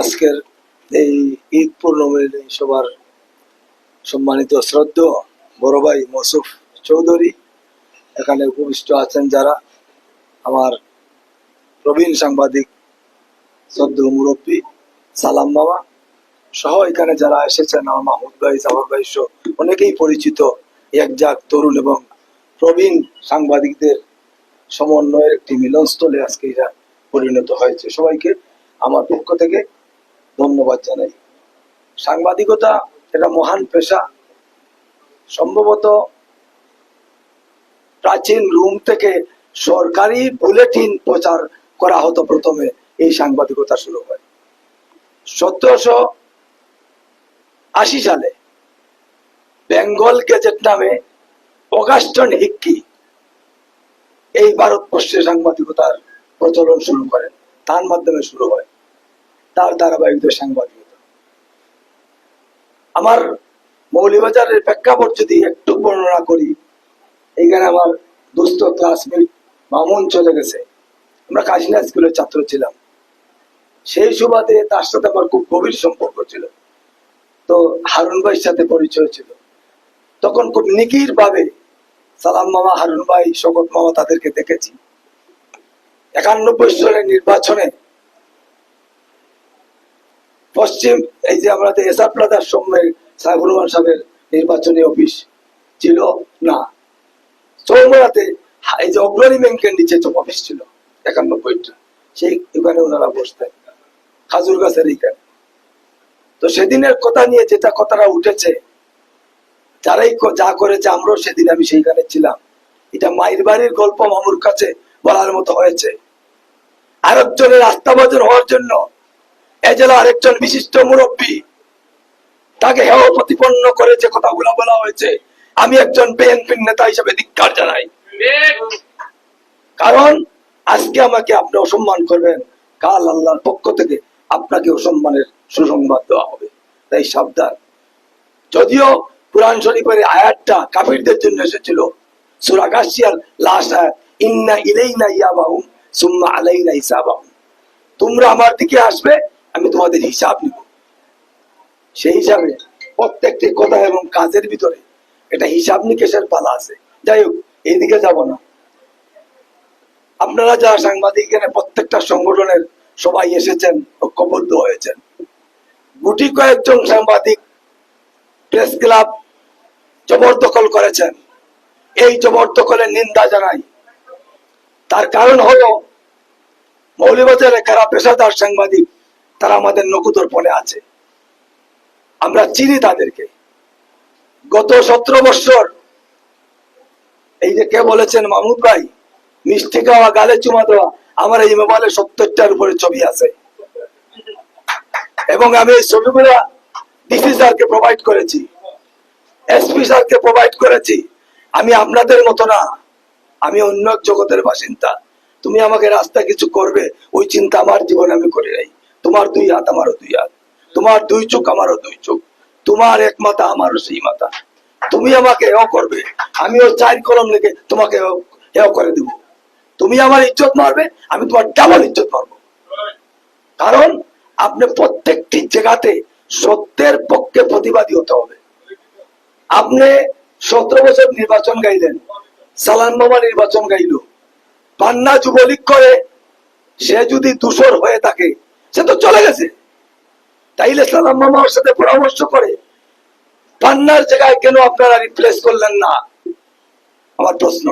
আজকের এই ঈদ পূর্ণমিলনী সবার সম্মানিত শ্রদ্ধ বড় ভাই মসুফ চৌধুরী। এখানে উপবিষ্ট আছেন যারা আমার প্রবীণ সাংবাদিক, শ্রদ্ধ মুরব্বী সালাম মামা সহ এখানে যারা এসেছেন, আমার মাহমুদ ভাই জাফর ভাই সহ অনেকেই পরিচিত একজাক তরুণ এবং প্রবীণ সাংবাদিকদের সমন্বয়ের একটি মিলনস্থলে আজকে এটা পরিণত হয়েছে। সবাইকে আমার পক্ষ থেকে ধন্যবাদ জানাই। সাংবাদিকতা এটা মহান পেশা। সম্ভবত প্রাচীন রুম থেকে সরকারি বুলেটিন প্রচার করা হতো প্রথমে, এই সাংবাদিকতা শুরু হয়। সতেরোশো আশি সালে বেঙ্গল গেজেট নামে অগাস্টন হিক্কি এই ভারতবর্ষে সাংবাদিকতার প্রচলন শুরু করেন তার মাধ্যমে শুরু হয়। তার ধারাবাহিকতা সাংবাদিকতা। আমার মৌলিবাজারের প্রেক্ষাপট যদি একটু বর্ণনা করি, এইখানে আমার দুস্থ ক্লাসমেট মামুন চলে গেছে। আমরা কাশিনা স্কুলের ছাত্র ছিলাম। সেই সুবাদে তার সাথে আমার খুব গভীর সম্পর্ক ছিল। তো হারুন ভাইয়ের সাথে পরিচয় ছিল। তখন খুব নিকির ভাবে সালাম মামা, হারুন ভাই, শকত মামা তাদেরকে দেখেছি। একানব্বই সালের নির্বাচনে পশ্চিম, এই যে আমাদের এসআর প্লাজার সামনে সাহেবুর রহমান সাহেবের নির্বাচনী অফিস ছিল, না। চৌমরাতে এই যে অগ্রণী ব্যাংকের নিচে তো অফিস ছিল একানব্বইটা সেই ওখানে ওনারা বসতেন। খাজুর গাছের এইখানে তো সেদিনের কথা নিয়ে যেটা কথাটা উঠেছে, যারাই যা করেছে আমরাও সেদিন আমি সেইখানে ছিলাম। এটা মায়ের বাড়ির গল্প মামুর কাছে বলার মতো হয়েছে। আরেকজনের আস্থাভাজন হওয়ার জন্য এ জেলা আরেকজন বিশিষ্ট মুরব্বী, তাকে হেয় প্রতিপন্ন করে যে কথাগুলো বলা হয়েছে, আমি একজন বিএনপির নেতা হিসেবে ধিক্কার জানাই। কারণ আজকে আমাকে আপনি অসম্মান করবেন, কাল আল্লাহর পক্ষ থেকে আপনাকে অসম্মানের সুসংবাদ দেওয়া হবে। তাই সাবধান। যদিও কোরআন শরীফের আয়াতটা কাফিরদের জন্য এসেছিল, সূরা গাশিয়ার লাস্ট আয়াত, ইন্না ইলাইনা ইয়াবাহুম, সুম্মা আলাইনা হিসাবাহুম। তোমরা আমার দিকে আসবে আমি তোমাদের হিসাব নিব। সেই হিসাবে প্রত্যেকটি কথা এবং কাজের ভিতরে এটা হিসাব নিকেশের পালা আছে। যাই হোক, এইদিকে যাব না। আপনারা যারা সাংবাদিক, এখানে প্রত্যেকটা সংগঠনের সবাই এসেছেন, ঐক্যবদ্ধ হয়েছেন। গুটি কয়েকজন সাংবাদিক প্রেস ক্লাব জবরদখল করেছেন। এই জবরদখলের নিন্দা জানাই। তার কারণ হলো মৌলিবাজারে কারা পেশাদার সাংবাদিক তারা আমাদের নকুদর্পণে আছে। আমরা চিনি তাদেরকে। গত সতেরো বছর এই যে কে বলেছেন মাহমুদ ভাই মিষ্টি খাওয়া গালে চুমা দেওয়া, আমার এই মোবাইলে সত্তরটার উপরে ছবি আছে। এবং আমি এই ছবিগুলা ডিসি স্যারকে প্রোভাইড করেছি। এসপি স্যারকে প্রোভাইড করেছি। আমি আপনাদের মতো না, আমি অন্য জগতের বাসিন্দা। তুমি আমাকে রাস্তা কিছু করবে, ওই চিন্তা আমার জীবনে আমি করি নাই। তোমার দুই হাত আমারও দুই হাত। তোমার দুই চোখ আমারও দুই চোখ। তোমার এক মাথা আমারও সেই মাথা। তুমি আমাকে এও করবে। আমি ওই চার কলম লিখে তোমাকে এও- করে দেব। তুমি আমার ইজ্জত মারবে, আমি তোমার ডাবল ইজ্জত মারবো। কারণ আপনি প্রত্যেকটি জায়গাতে সত্যের পক্ষে প্রতিবাদী হতে হবে। আপনি সতেরো বছর নির্বাচন গাইলেন, সালাম বাবা নির্বাচন গাইল। পান্না যুবলীগ করে, সে যদি দূষর হয়ে থাকে সে তো চলে গেছে। তাইলে সালাম মামার সাথে পরামর্শ করে, পান্নার জায়গায় কেন আপনারা রিপ্লেস করলেন না? আমার প্রশ্ন।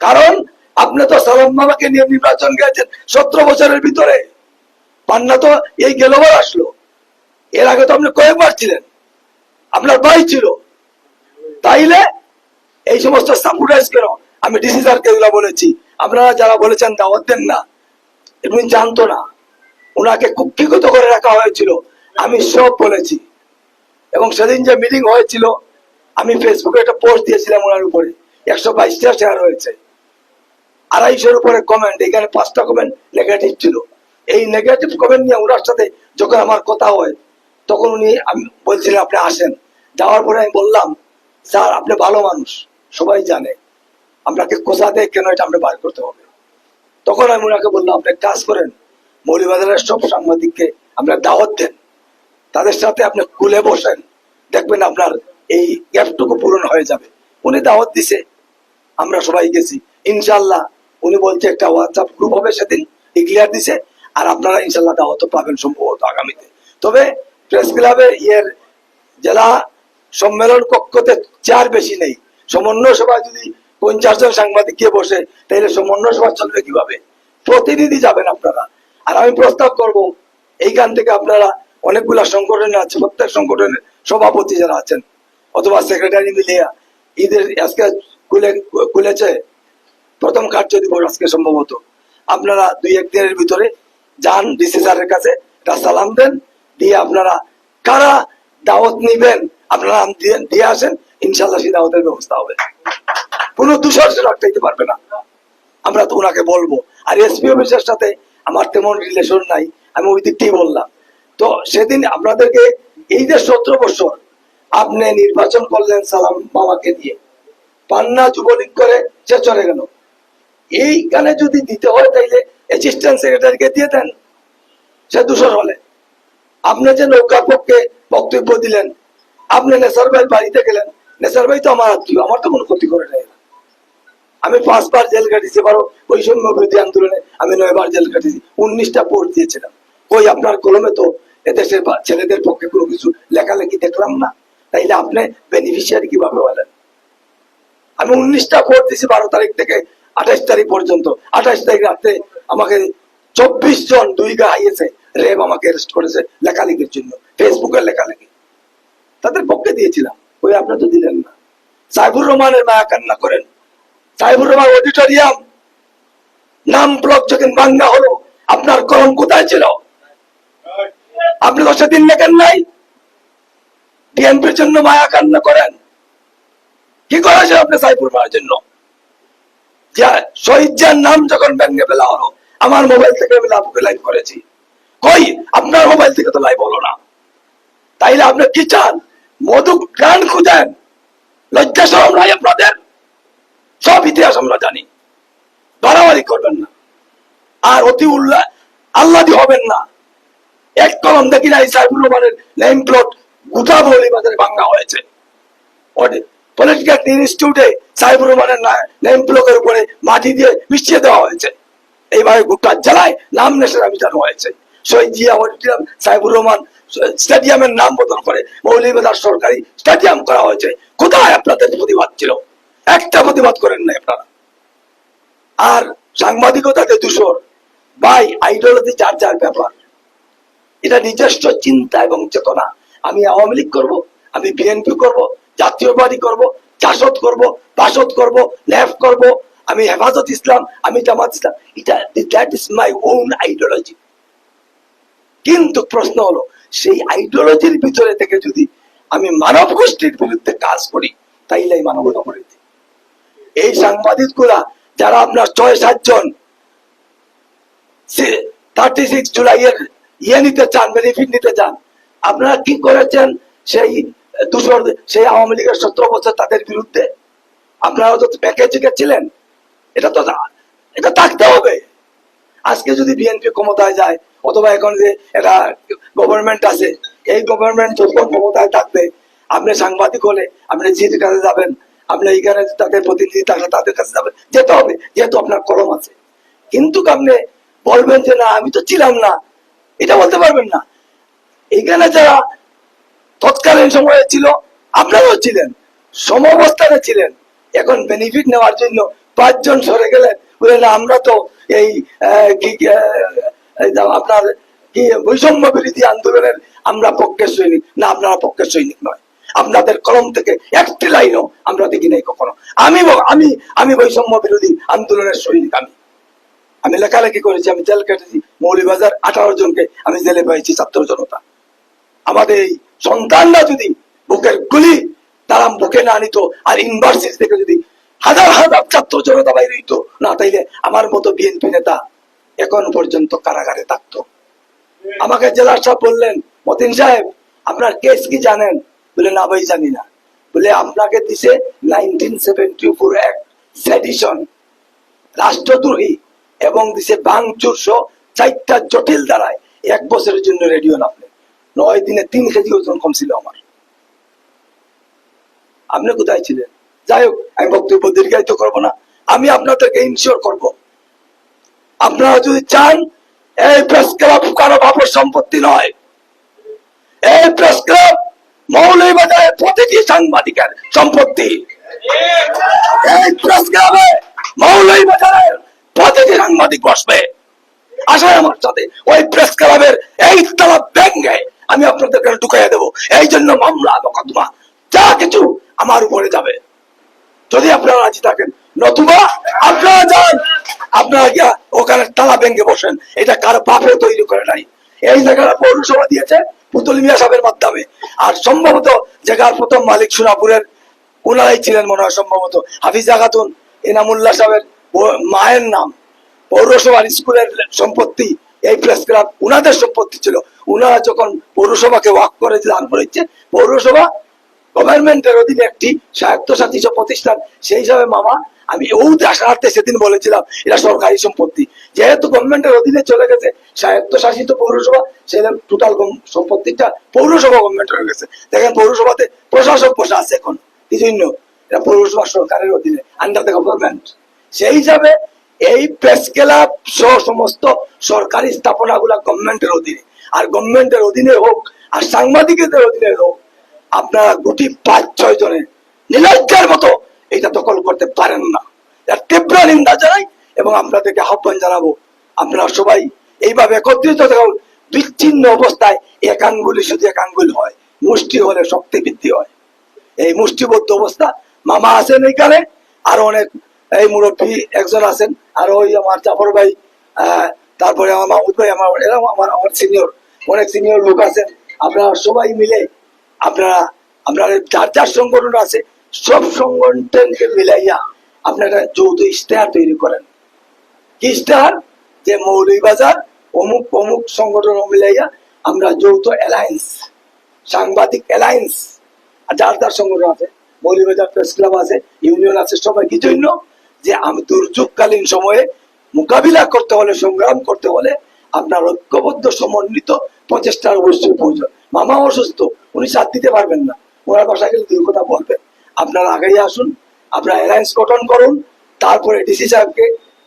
কারণ আপনি তো সালাম মামাকে নিয়ে নির্বাচন গেছেন সতেরো বছরের ভিতরে। পান্না তো এই গেলবার আসলো। এর আগে তো আপনি কয়েকবার ছিলেন। আপনার ভাই ছিল। তাইলে এই সমস্ত সাপোর্টাইজ কেন? আমি ডিসি স্যারকে বলেছি। আপনারা যারা বলেছেন দাওয়াত দেন না। এমনি জানতো না। ওনাকে কুক্ষিগত করে রাখা হয়েছিল। আমি সব বলেছি। এবং সেদিন যে মিটিং হয়েছিল, আমি ফেসবুকে একটা পোস্ট দিয়েছিলাম ওনার উপরে। একশো বাইশটা শেয়ার হয়েছে। আড়াইশোর উপরে কমেন্ট এখানে পাঁচটা কমেন্ট নেগেটিভ ছিল। এই নেগেটিভ কমেন্ট নিয়ে ওনার সাথে যখন আমার কথা হয়, তখন উনি আমি বলছিলেন, আপনি আসেন। যাওয়ার পরে আমি বললাম, স্যার, আপনি ভালো মানুষ, সবাই জানে। আপনাকে কোথা দেয় কেন এটা আপনি বার করতে হবে? তখন আমি ওনাকে বললাম, আপনি কাজ করেন। মৌলিবাজারের সব সাংবাদিককে আপনার দাওয়াত দেন। তাদের সাথে আপনি কুলে বসেন। দেখবেন আপনার এই গ্যাপটুকু পূরণ হয়ে যাবে। উনি দাওয়াত দিছে। আমরা সবাই গেছি। ইনশাল্লাহ উনি বলছে একটা হোয়াটসঅ্যাপ গ্রুপ হবে সেদিন। ক্লিয়ার দিছে। আর আপনারা ইনশাল্লাহ দাওয়াত পাবেন সম্ভবত আগামীতে। তবে প্রেস ক্লাবে ইয়ের জেলা সম্মেলন কক্ষতে চার বেশি নেই। সমন্বয় সভা যদি পঞ্চাশ জন সাংবাদিক গিয়ে বসে, তাহলে সমন্বয় সভা চলবে কীভাবে? প্রতিনিধি যাবেন আপনারা। আর আমি প্রস্তাব করব, এইখান থেকে আপনারা অনেকগুলা সংগঠন আছে, প্রত্যেক সংগঠনের সভাপতি যারা আছেন, অথবা সেক্রেটারি মিলিয়া, ঈদের আজকে খুলে, খুলেছে, প্রথম কার্য দিবস আজকে সম্ভবত। আপনারা দুই একদিনের ভিতরে যান ডিসি স্যারের কাছে, একটা সালাম দেন, দিয়ে আপনারা কারা দাওয়াত নিবেন, আপনারা দিয়ে আসেন ইনশাল্লাহ সেই দাওয়াতের ব্যবস্থা হবে। কোনো দূষণ রাখতে পারবে না। আমরা তো ওনাকে বলব। আর এসপি অফিসের সাথে আমার তেমন রিলেশন নাই, আমি ওই দিকটাই বললাম। তো সেদিন আপনাদেরকে এই যে সতেরো বছর আপনি নির্বাচন করলেন সালাম বাবাকে দিয়ে, পান্না যুবলীগ করে সে চলে গেল। এইখানে যদি দিতে হয় তাইলে অ্যাসিস্ট্যান্ট সেক্রেটারিকে দিয়ে দেন, সে দূষণ হলে। আপনি যে নৌকার পক্ষে বক্তব্য দিলেন, আপনি নেসার ভাই বাড়িতে গেলেন, নেসার ভাই তো আমার আত্মীয়, আমার তো কোনো ক্ষতি করে নাই। আমি পাঁচবার জেল কাটিয়েছি বারো বৈষম্য বিরোধী আন্দোলনে আমি নয়বার জেল কাটিয়েছি। উনিশটা পোস্ট দিয়েছিলাম। ওই আপনার কলমে তো এদেশের ছেলেদের পক্ষে কোনো কিছু লেখালেখি দেখলাম না। তাইলে আপনি বেনিফিশিয়ারি কীভাবে বলেন আমি উনিশটা ভোট দিয়েছি বারো তারিখ থেকে আঠাশ তারিখ পর্যন্ত। আঠাশ তারিখ রাতে আমাকে চব্বিশ জন দুই গা হাইয়েছে রেব আমাকে অ্যারেস্ট করেছে লেখালেখির জন্য, ফেসবুকের লেখালেখি। তাদের পক্ষে দিয়েছিলাম, ওই আপনি তো দিলেন না। সাইফুর রহমানের মায়া কান্না করেন। সাইফুর রহমান অডিটোরিয়াম। নাম ব্লক যখন বাঙ্গা হলো, আপনার কলম কোথায় ছিল? আপনি তো সেদিন লেখেন নাই। বিএনপির জন্য মায়া কান্না করেন। কি করেছে আপনি সাইফুর রহমানের জন্য? শহীদ জিয়ার নাম যখন ভেঙে ফেলা হলো, আমার মোবাইল থেকে আমি লাভকে লাইভ করেছি। কই? আপনার মোবাইল থেকে তো লাইভ হলো না। তাইলে আপনি কি চান? মধু গান খুঁজেন। লজ্জা সরম নাই আপনাদের? সব ইতিহাস আমরা জানি। বাড়াবাড়ি করবেন না। আর অতি উল্লাহ আল্লাদি হবেন না। এক কলম দেখি নাই, সাইফুর রহমানের নেম প্লট গোটা বাজারে ভাঙ্গা হয়েছে। পলিটিক্যাল ইনস্টিটিউটে রহমানের নেম উপরে মাটি দিয়ে মিশিয়ে দেওয়া হয়েছে। এইভাবে গোটা জেলায় নাম নেশারা হয়েছে। শহীদ জিয়া রহমান স্টেডিয়ামের নাম বদল করে মৌলিবাজার সরকারি স্টেডিয়াম করা হয়েছে। কোথায় আপনাদের প্রতিবাদ ছিল? একটা প্রতিবাদ করেন নাই আপনারা। আর সাংবাদিকতাতে দূষণ বাই আইডিওলজি যার যার ব্যাপার এটা নিজস্ব চিন্তা এবং চেতনা। আমি আওয়ামী লীগ করব, আমি বিএনপি করব জাতীয়বাদী করব, জাসদ করব, বাসদ করব ন্যাফ করব, আমি হেফাজত ইসলাম, আমি জামাত ইসলাম। এটা that is my own ideology কিন্তু প্রশ্ন হলো, সেই আইডিওলজির ভিতরে থেকে যদি আমি মানব গোষ্ঠীর বিরুদ্ধে কাজ করি, তাইলে মানবতা করে। এই সাংবাদিকগুলা যারা আপনার ছয় সাতজন থার্টি সিক্স ইয়ে নিতে চান বেনিফিট নিতে চান, আপনারা কি করেছেন? সেই দুশোর সেই আওয়ামী লীগের সতেরো বছর তাদের বিরুদ্ধে আপনারা তো প্যাকেজ ছিলেন এটা তো এটা থাকতে হবে। আজকে যদি বিএনপি ক্ষমতায় যায়, অথবা এখন যে এটা গভর্নমেন্ট আছে, এই গভর্নমেন্ট যখন ক্ষমতায় থাকবে, আপনি সাংবাদিক হলে আপনি জির কাছে যাবেন আপনি এইখানে তাদের প্রতিনিধি থাকলে তাদের কাছে যাবেন যেতে হবে, যেহেতু আপনার কলম আছে। কিন্তু আপনি বলবেন যে, না, আমি তো ছিলাম না। এটা বলতে পারবেন না। এইখানে যারা তৎকালীন সময়ে ছিল, আপনারাও ছিলেন, সমবস্থানে ছিলেন। এখন বেনিফিট নেওয়ার জন্য পাঁচজন সরে গেলেন। বলে, না, আমরা তো এই আপনার কি বৈষম্য বিরোধী আন্দোলনের আমরা পক্ষের সৈনিক। না, আপনারা পক্ষের সৈনিক নয়। আপনাদের কলম থেকে একটি লাইনও আমরা দেখি নাই কখনো। আমি আমি আমি বৈষম্য বিরোধী আন্দোলনের সৈনিক আমি। আমি লেখালেখি করেছি, আমি জেল কেটেছি, মৌলিবাজার আঠারো জনকে আমি জেলে পেয়েছি ছাত্র জনতা। আমাদের এই সন্তানরা যদি বুকের গুলি তারা বুকে না নিত আর ইউনিভার্সিটি থেকে যদি হাজার হাজার ছাত্র জনতা বাইরে হইতো, না তাইলে আমার মতো বিএনপি নেতা এখন পর্যন্ত কারাগারে থাকতো। আমাকে জেলার সাহেব বললেন, মতিন সাহেব, আপনার কেস কি জানেন? বলে, না ভাই, জানি না। বলে আপনাকে দিছে নাইনটিন সেভেন্টি ফোর সেডিশন রাষ্ট্রদ্রোহী এবং দিছে ভাঙচুর সহ চারটা জটিল দ্বারায় এক বছরের জন্য রেডি হন আপনি। নয় দিনে তিন কেজি ওজন কম ছিল আমার। আপনি কোথায় ছিলেন? যাই হোক, আমি বক্তব্য দীর্ঘায়িত করব না। আমি আপনাদেরকে ইনশিওর করব। আপনারা যদি চান, এই প্রেস ক্লাব কারও বাপের সম্পত্তি নয়। এই প্রেস ক্লাব মৌলভীবাজারের প্রতিটি সাংবাদিকের সম্পত্তি। এই প্রেস ক্লাবে প্রতিটি সাংবাদিক বসবে। আমার সাথে ওই প্রেস ক্লাবের এই আমি আপনাদেরকে ঢুকাইয়া দেবো। এই জন্য মামলা, মোকদ্দমা, যা কিছু আমার উপরে যাবে। যদি আপনারা রাজি থাকেন, নতুবা আপনারা যান, আপনারা গিয়া ওখানে তালা ভেঙ্গে বসেন। এটা কারও বাপে তৈরি করে নাই। এই জায়গাটা পৌরসভা দিয়েছে, পুতুল মিয়া সাহেবের মাধ্যমে। আর সম্ভবত জায়গার প্রথম মালিক সোনাপুরের ওনারাই ছিলেন মনে হয় সম্ভবত। হাফিজা খাতুন এনামুল্লাহ সাহেবের মায়ের নাম। পৌরসভার স্কুলের সম্পত্তি, এই প্রেস ক্লাব উনাদের সম্পত্তি ছিল। উনারা যখন পৌরসভাকে ওয়াক করে দান করেছে, পৌরসভা গভর্নমেন্টের অধীনে একটি স্বায়ত্তশাসিত প্রতিষ্ঠান, সেই হিসাবে মামা আমি ও দেখাতে সেদিন বলেছিলাম এটা সরকারি সম্পত্তি। যেহেতু গভর্নমেন্টের অধীনে চলে গেছে, স্বায়ত্তশাসিত পৌরসভা সেটা টোটাল সম্পত্তিটা পৌরসভা গভর্নমেন্ট হয়ে গেছে। দেখেন পৌরসভাতে প্রশাসক বসে আছে এখন কি জন্য এটা পৌরসভা সরকারের অধীনে আন্ডার দ্য গভর্নমেন্ট সেই হিসাবে এই প্রেস ক্লাব সহ সমস্ত সরকারি স্থাপনা গুলা গভর্নমেন্টের অধীনে। আর গভর্নমেন্টের অধীনে হোক, আর সাংবাদিকদের অধীনে হোক, আপনারা গুটি পাঁচ ছয় জনের নিলজ্জার মতো এটা দখল করতে পারেন না। এর তীব্র নিন্দা জানাই এবং আপনাদেরকে আহ্বান জানাব। আপনারা সবাই এইভাবে একত্রিত থাকুন। বিচ্ছিন্ন অবস্থায় এক আঙ্গুলি শুধু এক আঙ্গুল হয়। মুষ্টি হলে শক্তি বৃদ্ধি হয়। এই মুষ্টিবদ্ধ অবস্থা মামা আছেন এইখানে, আরও অনেক, এই মুরব্বী একজন আছেন, আর ওই আমার জাফর ভাই তারপরে আমার মাহমুদ ভাই, আমার এরকম আমার আমার সিনিয়র অনেক সিনিয়র লোক আছেন। আপনারা সবাই মিলে, আপনারা আপনারা যার যার সংগঠন আছে সব সংগঠনকে মিলাইয়া আপনারা যৌথ ইশতেহার তৈরি করেন। কি ইশতেহার যে মৌলভীবাজার অমুক অমুক সংগঠন মিলাইয়া আমরা যৌথ অ্যালায়েন্স, সাংবাদিক অ্যালায়েন্স, আর যার যার সংগঠন আছে মৌলভীবাজার প্রেস ক্লাব আছে, ইউনিয়ন আছে, সবাই কি জন্য? যে আমি দুর্যোগকালীন সময়ে মোকাবিলা করতে হলে, সংগ্রাম করতে হলে আপনার ঐক্যবদ্ধ, সমন্বিত প্রচেষ্টার অবশ্যই প্রয়োজন। মামা অসুস্থ, উনি সাথ দিতে পারবেন না। ওনার বাসায় গেলে দুই কথা বলবেন। আপনারা আগেই আসুন, আপনারা অ্যালায়েন্স গঠন করুন, তারপরে ডিসি সাহেবকে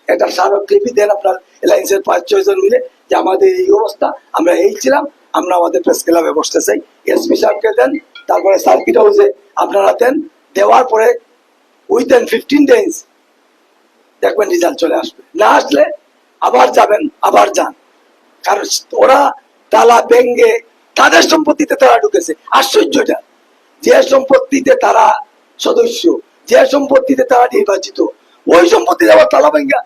একটা স্মারকলিপি দেন আপনার অ্যালায়েন্সের পাঁচ, ছয় জন মিলে যে আমাদের এই অবস্থা, আমরা এই ছিলাম, আমরা আমাদের প্রেস ক্লাবে বসতে চাই। এসপি সাহেবকে দেন, তারপরে সার্কিট হাউসে আপনারা দেন, দেওয়ার পরে উইদিন ফিফটিন ডেজ দেখবেন রেজাল্ট চলে আসবে। না আসলে আবার যাবেন, আবার যান। কারণ ওরা তালা ভেঙ্গে তাদের সম্পত্তিতে তারা ঢুকেছে। আশ্চর্যটা, যে সম্পত্তিতে তারা সদস্য যে সম্পত্তিতে তারা নির্বাচিত, ওই সম্পত্তিতে আবার তালা ভেঙ্গা।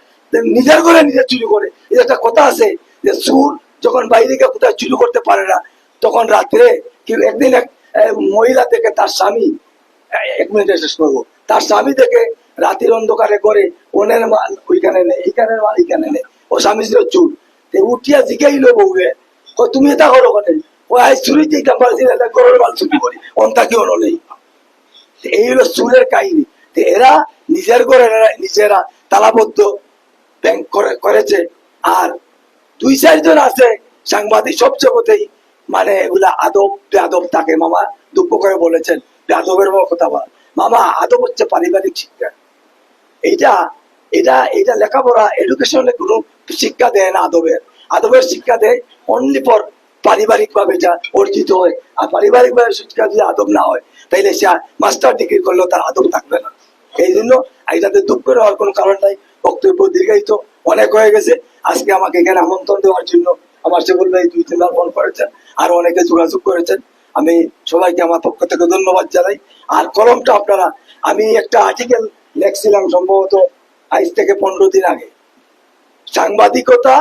নিজের করে নিজে চুরি করে। একটা কথা আছে যে সুর যখন বাইরে গিয়ে কোথায় চুরি করতে পারে না, তখন রাত্রে একদিন এক মহিলা থেকে তার স্বামী এক মিনিটে শেষ করব। তার স্বামী থেকে রাতের অন্ধকারে করে ওনের মাল ওইখানে নেই এইখানের মাল এইখানে নেই ও স্বামী ছিল চুর। উঠিয়া জিগাইলো বউরে তুমি এটা করো কেন ও আই চুরি দিতাম পারছি না ঘরের মাল চুরি করি। অন্তা কি হলো নেই। এই হলো চুরের কাহিনী। এরা নিজের এরা নিজেরা তালাবদ্ধ ব্যাংক করে করেছে। আর দুই চারজন আছে সাংবাদিক সব জগতেই মানে এগুলা আদব বেআদব থাকে মামা দুঃখ করে বলেছেন। বেআদবের কথা বল। মামা, আদব হচ্ছে পারিবারিক শিক্ষা। এইটা এটা এটা লেখাপড়া এডুকেশনে কোনো শিক্ষা দেয় না আদবের। আদবের শিক্ষা দেয় অনলি ফর পারিবারিক ভাবে যা অর্জিত হয় আর পারিবারিক ভাবে শিক্ষা যদি আদব না হয়, তাইলে সে মাস্টার ডিগ্রি করলেও তার আদব থাকবে না। এই জন্য এটাতে দুঃখ করে হওয়ার কোনো কারণ নাই। বক্তব্য দীর্ঘায়িত, অনেক হয়ে গেছে। আজকে আমাকে এখানে আমন্ত্রণ দেওয়ার জন্য আমার সে বলবে দুই তিনবার ফোন করেছেন আর অনেকে যোগাযোগ করেছেন। আমি সবাইকে আমার পক্ষ থেকে ধন্যবাদ জানাই। আর কলমটা আপনারা, আমি একটা আর্টিকেল লেখছিলাম সম্ভবত আজ থেকে পনেরো দিন আগে। সাংবাদিকতা